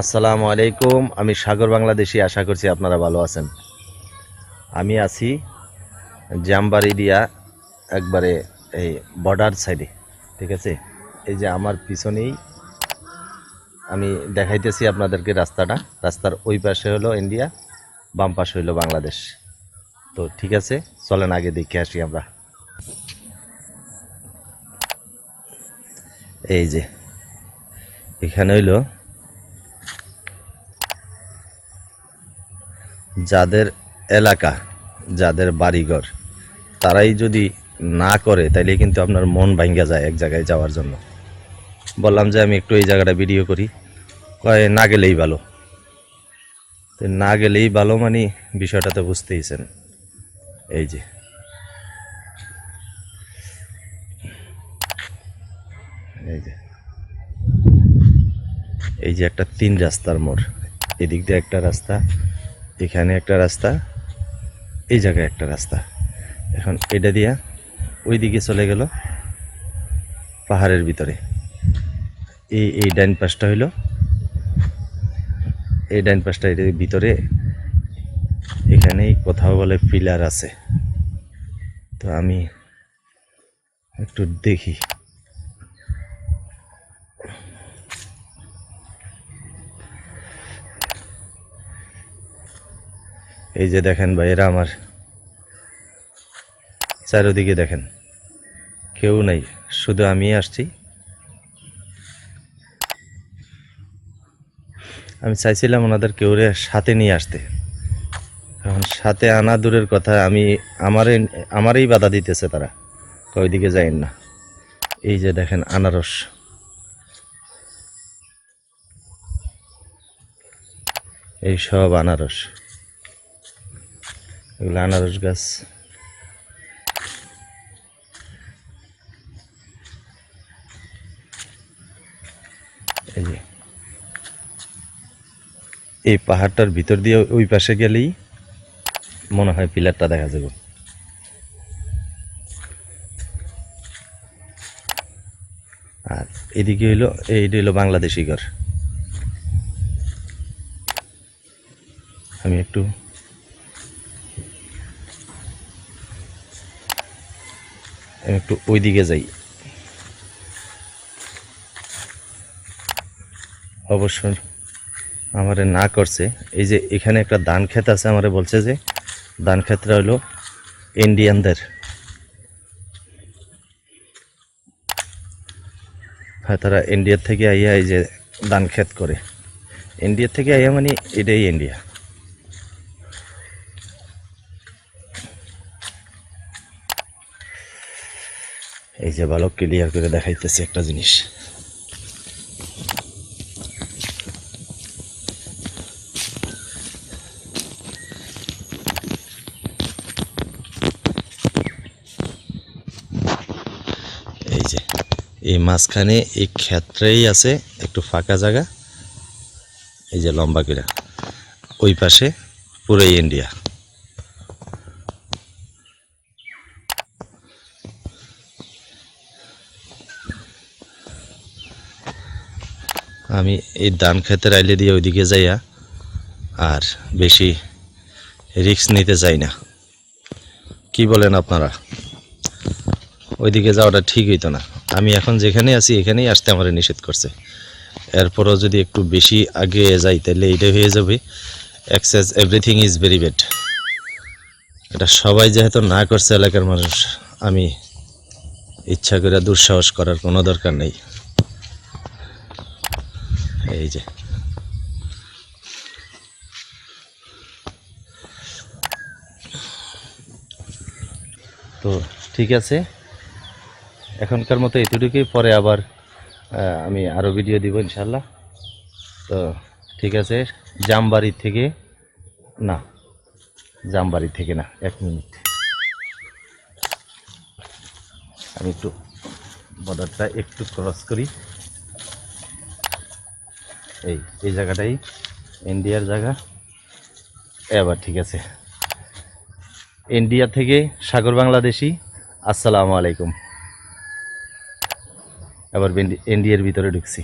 আসসালামু আলাইকুম। আমি সাগর বাংলাদেশি, আশা করছি আপনারা ভালো আছেন। আমি আছি জামবাড়ি দিয়া একবারে এই বর্ডার সাইডে, ঠিক আছে? এই যে আমার পিছনেই আমি দেখাইতেছি আপনাদেরকে রাস্তাটা। রাস্তার ওই পাশে হলো ইন্ডিয়া, বাম পাশে হলো বাংলাদেশ। তো ঠিক আছে, চলেন আগে দেখে আসি আমরা। এই যে, এখানে হইল যাদের এলাকা, যাদের বাড়িঘর, তারাই যদি না করে, তাইলে কিন্তু আপনার মন ভাঙ্গা যায় এক জায়গায় যাওয়ার জন্য। বললাম যে আমি একটু এই জায়গাটা ভিডিও করি। কয়, না গেলেই ভালো। তো না গেলেই ভালো মানে বিষয়টা তো বুঝতেইছেন এই যে। এই যে। এই যে একটা তিন রাস্তার মোড়। এদিক দিয়ে একটা রাস্তা এখানে একটা রাস্তা, এই জায়গায় একটা রাস্তা। এখন এটা দিয়া ওই দিকে চলে গেল পাহাড়ের ভিতরে। এই এই ডাইন পাশটা হইল, এই ডাইন পাশটা এর ভিতরে এখানেই কোথাও বলে পিলার আছে। তো আমি একটু দেখি। এই যে দেখেন ভাইয়েরা আমার চারিদিকে দেখেন। কেউ নাই, শুধু আমি আসছি। আমি চাইছিলাম ওনাদের কেউ রে সাথে নিয়ে আসতে। কারণ সাথে আনা দূরের কথা, আমি আমারই আমারই বাধা দিতেছে তারা। ওইদিকে যাইন না। এই যে দেখেন আনারস। এই সব আনারস। এগুলো আনারস গাছ। এই পাহাড়টার ভিতর দিয়ে ওই পাশে গেলেই মনে হয় পিলারটা দেখা যাবে। আর এদিকে হইল, এইটা হইল বাংলাদেশি ঘর। আমি একটু একটু ওই দিকে যাই। অবশ্য আমারে না করছে। এই যে এখানে একটা ধান ক্ষেত আছে, আমারে বলছে যে ধান ক্ষেতটা হলো ইন্ডিয়ানদের হ্যাঁ তারা ইন্ডিয়ার থেকে আইয়া এই যে ধান ক্ষেত করে। ইন্ডিয়ার থেকে আইয়া মানে এটাই ইন্ডিয়া এই যে ভালো ক্লিয়ার করে দেখাইতেছি একটা জিনিস। এই যে, এই মাঝখানে এই ক্ষেত্রেই আছে একটু ফাঁকা জায়গা। এই যে লম্বা করে। ওই পাশে পুরোই ইন্ডিয়া আমি এই ধান ক্ষেতের আইলে দিয়ে ওইদিকে যাইয়া আর বেশি রিস্ক নিতে চাই না। কি বলেন আপনারা? ওইদিকে যাওয়াটা ঠিক হইতো না। আমি এখন যেখানে আছি, এখানেই আসতে আমার নিষেধ করছে। এরপরও যদি একটু বেশি আগে যাই, তাহলে এটা হয়ে যাবে। Access everything is very bad এটা সবাই যেহেতু না করছে, এলাকার মানুষ, আমি ইচ্ছা করে দুঃসাহস করার কোনো দরকার নেই। এই যে। তো ঠিক আছে। এখনকার মতো এতটুকুই, পরে আবার আমি আরও ভিডিও দিব ইনশাল্লাহ তো ঠিক আছে, জামবাড়ি থেকে, না, জামবাড়ি থেকে না, এক মিনিট। আমি একটু বর্ডারটা একটু ক্রস করি। এই এই জায়গাটাই। ইন্ডিয়ার জায়গা। এবার ঠিক আছে। ইন্ডিয়া থেকে সাগর বাংলাদেশি। আসসালামু আলাইকুম। এবার ইন্ডিয়ার ভিতরে ঢুকছি।